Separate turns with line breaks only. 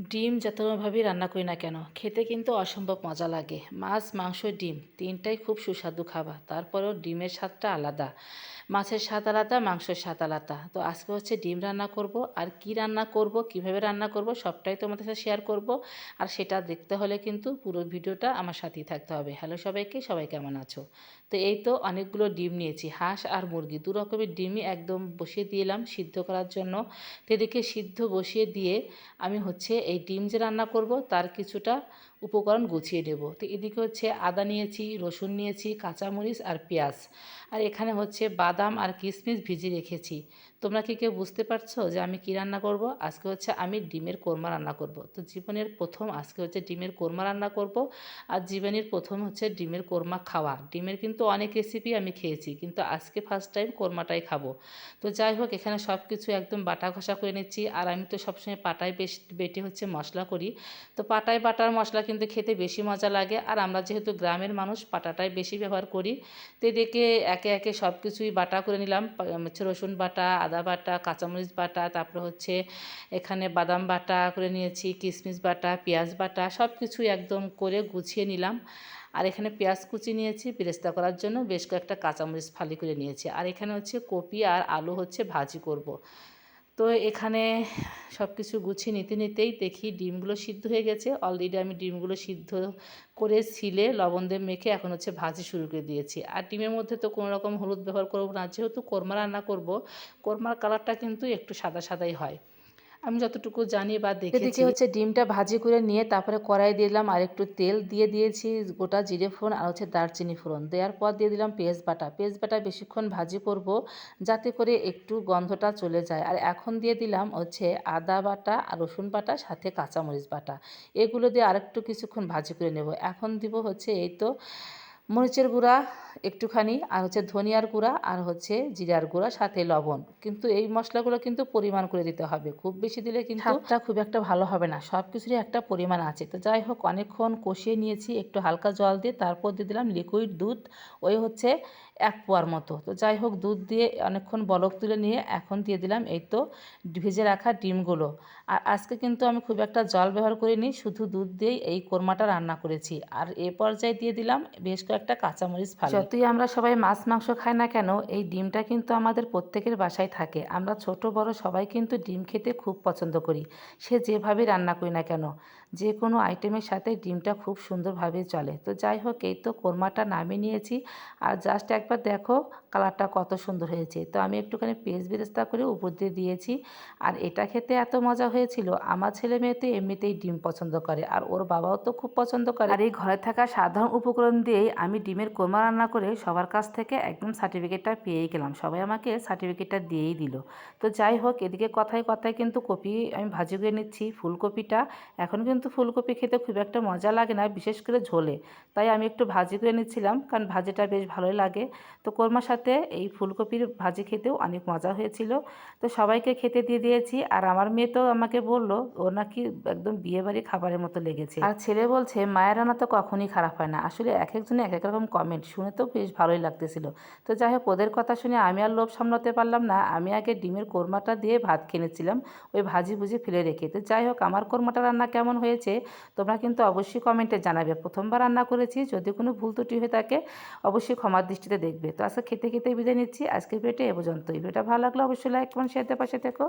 ডিম যতভাবেই রান্না করি না কেন, খেতে কিন্তু অসম্ভব মজা লাগে। মাছ, মাংস, ডিম, তিনটাই খুব সুস্বাদু খাবার। তারপরেও ডিমের স্বাদটা আলাদা। মাছের স্বাদ আলাদা, মাংসের স্বাদ আলাদা। তো আজকে হচ্ছে ডিম রান্না করব। আর কি রান্না করব, কীভাবে রান্না করব, সবটাই তোমাদের সাথে শেয়ার করব। আর সেটা দেখতে হলে কিন্তু পুরো ভিডিওটা আমার সাথেই থাকতে হবে। হ্যালো সবাইকে, সবাই কেমন আছো? তো এই তো অনেকগুলো ডিম নিয়েছি, হাঁস আর মুরগি। দু রকমের ডিমই একদম বসিয়ে দিলাম সিদ্ধ করার জন্য। তো এদিকে সিদ্ধ বসিয়ে দিয়ে আমি হচ্ছে এই ডিম যে রান্না করব, তার কিছুটা উপকরণ গুছিয়ে নেব। তো এদিকে হচ্ছে আদা নিয়েছি, রসুন নিয়েছি, কাঁচামরিচ আর পেঁয়াজ। আর এখানে হচ্ছে বাদাম আর কিশমিশ ভিজিয়ে রেখেছি। তোমরা কি কেউ বুঝতে পারছ যে আমি কি রান্না করব? আজকে হচ্ছে আমি ডিমের কোরমা রান্না করব। তো জীবনের প্রথম, আজকে হচ্ছে ডিমের কোরমা রান্না করব। আর জীবনের প্রথম হচ্ছে ডিমের কোরমা খাওয়া। ডিমের কিন্তু অনেক রেসিপি আমি খেয়েছি, কিন্তু আজকে ফার্স্ট টাইম কোরমাটাই খাব। তো যাই হোক, এখানে সব কিছু একদম বাটা ঘষা করে নিচ্ছি। আর আমি তো সবসময় পাটায় বেশ বেটে হচ্ছে মশলা করি। তো পাটায় বাটার মশলা কিন্তু খেতে বেশি মজা লাগে। আর আমরা যেহেতু গ্রামের মানুষ, পাটাটাই বেশি ব্যবহার করি। তো এদিকে একে একে সব কিছুই বাটা করে নিলাম। হচ্ছে রসুন বাটা, আদা বাটা, কাঁচামরিচ বাটা, তারপর হচ্ছে এখানে বাদাম বাটা করে নিয়েছি কিশমিশ বাটা, পেঁয়াজ বাটা সব কিছুই একদম করে গুছিয়ে নিলাম। আর এখানে পেঁয়াজ কুচি নিয়েছি, বেরেস্তা করার জন্য বেশ কয়েকটা কাঁচামরিচ ফালি করে নিয়েছি। আর এখানে হচ্ছে কপি আর আলু হচ্ছে ভাজি করব। তো এখানে সব কিছু গুছিয়ে নিতে নিতেই দেখি ডিমগুলো সিদ্ধ হয়ে গেছে। অলরেডি আমি ডিমগুলো সিদ্ধ করে ছিলে লবণ দিয়ে মেখে এখন হচ্ছে ভাজি শুরু করে দিয়েছি। আর ডিমের মধ্যে তো কোনো রকম হলুদ ব্যবহার করব না। যেহেতু কোরমা রান্না করব, কোরমার কালারটা কিন্তু একটু সাদা সাদাই হয়। আমি যতটুকু জানি বা দেখেছি। হচ্ছে ডিমটা ভাজি করে নিয়ে তারপরে কড়াই দিলাম আর একটু তেল দিয়ে দিয়েছি গোটা জিরে ফোড়ন আর হচ্ছে দারচিনি ফোড়ন। দেওয়ার পর দিয়ে দিলাম পেঁয়াজ বাটা পেঁয়াজ বাটা বেশিক্ষণ ভাজি করব যাতে করে একটু গন্ধটা চলে যায়। আর এখন দিয়ে দিলাম হচ্ছে আদা বাটা আর রসুন বাটা সাথে কাঁচামরিচ বাটা। এগুলো দিয়ে আরেকটু কিছুক্ষণ ভাজি করে নেব। এখন দিব হচ্ছে এই তো মরিচের গুঁড়া একটুখানি, আর হচ্ছে ধনিয়ার গুঁড়া, আর হচ্ছে জিরার গুঁড়া, সাথে লবণ। কিন্তু এই মশলাগুলো কিন্তু পরিমাণ করে দিতে হবে। খুব বেশি দিলে কিন্তু স্বাদটা খুব একটা ভালো হবে না। সব কিছুরই একটা পরিমাণ আছে। তো যাই হোক, অনেকক্ষণ কষিয়ে নিয়েছি, একটু হালকা জল দিয়ে, তারপর দিয়ে দিলাম লিকুইড দুধ, ওই হচ্ছে এক পোয়ার মতো। তো যাই হোক, দুধ দিয়ে অনেকক্ষণ বলক তুলে নিয়ে এখন দিয়ে দিলাম এই তো ভেজে রাখা ডিমগুলো। আর আজকে কিন্তু আমি খুব একটা জল ব্যবহার করিনি, শুধু দুধ দিয়েই এই কোরমাটা রান্না করেছি। আর এ পর্যায়ে দিয়ে দিলাম বেশ কয়েকটা কাঁচামরিচ ফালি। যতই আমরা সবাই মাছ, মাংস খাই না কেন, এই ডিমটা কিন্তু আমাদের প্রত্যেকের বাসায় থাকে। আমরা ছোট, বড় সবাই কিন্তু ডিম খেতে খুব পছন্দ করি। সে যেভাবে রান্না করি না কেন, যে কোনো আইটেমের সাথে ডিমটা খুব সুন্দরভাবে চলে। তো যাই হোক, এই তো কোরমাটা নামিয়ে নিয়েছি। আর জাস্ট একবার দেখো কালারটা কত সুন্দর হয়েছে। তো আমি একটুখানি পেঁয়াজ বেরেস্তা করে উপর দিয়ে দিয়েছি। আর এটা খেতে এত মজা হয়েছিল, আমার ছেলে মেয়ে তো এমনিতেই ডিম পছন্দ করে, আর ওর বাবাও তো খুব পছন্দ করে। আর এই ঘরে থাকা সাধারণ উপকরণ দিয়েই আমি ডিমের কোরমা রান্না করে সবার কাছ থেকে একদম সার্টিফিকেটটা পেয়েই গেলাম। সবাই আমাকে সার্টিফিকেটটা দিয়েই দিল। তো যাই হোক, এদিকে কথায় কথায় কিন্তু কপি আমি ভাজি করে নিচ্ছি। ফুলকপিটা এখন কিন্তু ফুলকপি খেতে খুব একটা মজা লাগে না, বিশেষ করে ঝোলে। তাই আমি একটু ভাজি করে নিচ্ছিলাম, কারণ ভাজিটা বেশ ভালোই লাগে। তো কোরমার সাথে এই ফুলকপির ভাজি খেতেও অনেক মজা হয়েছিল। তো সবাইকে খেতে দিয়ে দিয়েছি। আর আমার মেয়ে তো আমাকে বলল, ও নাকি একদম বিয়েবাড়ি খাবারের মতো লেগেছে। আর ছেলে বলছে, মায়ের রান্না তো কখনই খারাপ হয় না। আসলে এক একজনে এক এক রকম কমেন্ট শুনে তো বেশ ভালোই লাগতেছিল। তো যাই হোক ওদের কথা শুনে আমি আর লোভ সামলাতে পারলাম না। আমি আগে ডিমের কোরমাটা দিয়ে ভাত কিনেছিলাম ওই ভাজি ভুজি ফেলে রেখে। তো যাই হোক আমার কোরমাটা রান্না কেমন হয়েছে তোমরা কিন্তু অবশ্যই কমেন্টে জানাবে। প্রথমবার রান্না করেছি, যদি কোনো ভুল ত্রুটি হয়ে থাকে অবশ্যই ক্ষমার দৃষ্টিতে দেখবে। তো আজকে খেতে খেতে বিদায় নিচ্ছি। আজকের ভিডিওটা এ পর্যন্ত এই ভিডিওটা ভালো লাগলে অবশ্যই লাইক কমেন্ট শেয়ার পাশে থেকো।